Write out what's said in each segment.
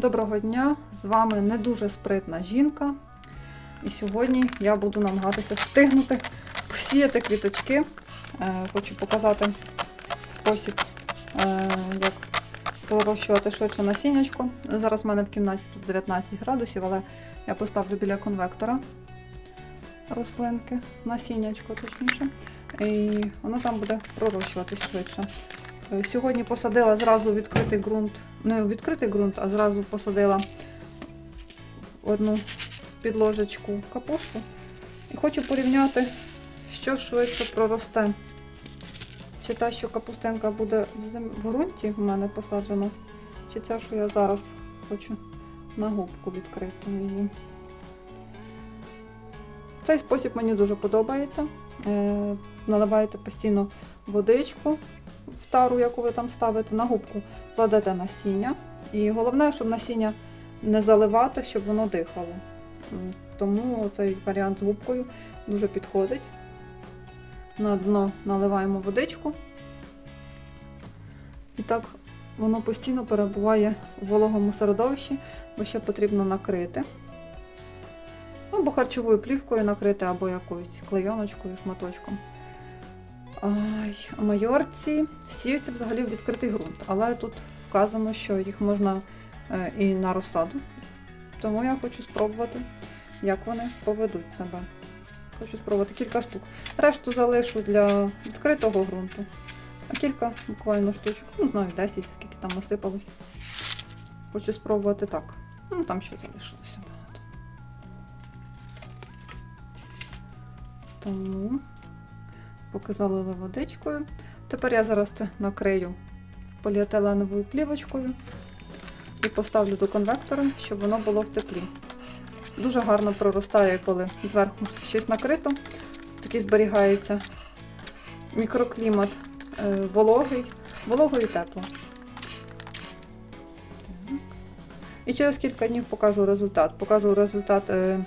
Доброго дня! З вами не дуже спритна жінка. І сьогодні я буду намагатися встигнути посіяти квіточки. Е, Хочу показати спосіб, е, як пророщувати швидше насіннячко. Зараз в мене в кімнаті тут 19 градусів, але я поставлю біля конвектора рослинки, насіннячко точніше. І воно там буде пророщуватись швидше. Е, Сьогодні посадила зразу відкритий ґрунт, не відкритий ґрунт, а зразу посадила одну підложечку капусту. І хочу порівняти, що швидше проросте. Чи та, що капустинка буде в, зем... в ґрунті в мене посаджена, чи ця, що я зараз хочу на губку відкриту її. Цей спосіб мені дуже подобається. Е, наливаєте постійно водичку в тару, яку ви там ставите, на губку кладете насіння. І головне, щоб насіння не заливати, щоб воно дихало. Тому цей варіант з губкою дуже підходить. На дно наливаємо водичку. І так воно постійно перебуває у вологому середовищі, бо ще потрібно накрити. Або харчовою плівкою накрити, або якоюсь клейоночкою, шматочком. Ай, майорці сіються взагалі в відкритий ґрунт, але тут вказано, що їх можна е, і на розсаду. Тому я хочу спробувати, як вони поведуть себе. Хочу спробувати кілька штук. Решту залишу для відкритого ґрунту. А кілька буквально штучок, ну знаю, 10, скільки там насипалось. Хочу спробувати так. Ну там ще залишилося багато. Тому поки залила водичкою. Тепер я зараз це накрию поліетиленовою плівочкою і поставлю до конвектора, щоб воно було в теплі. Дуже гарно проростає, коли зверху щось накрито. Такий зберігається мікроклімат е, вологий, волого і тепло. І через кілька днів покажу результат. Покажу результат е,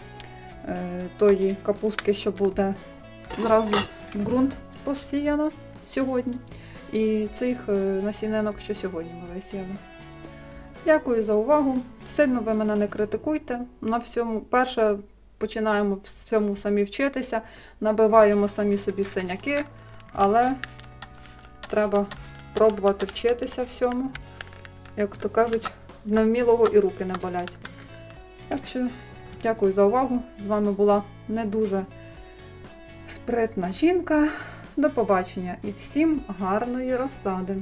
е, тої капустки, що буде зразу ґрунт посіяна сьогодні. І цих е, насінинок, що сьогодні ми висіяли. Дякую за увагу. Сильно ви мене не критикуйте. На всьому, перше, починаємо всьому самі вчитися, набиваємо самі собі синяки, але треба пробувати вчитися всьому. Як то кажуть, невмілого і руки не болять. Так що, дякую за увагу. З вами була не дуже спритна жінка. До побачення і всім гарної розсади!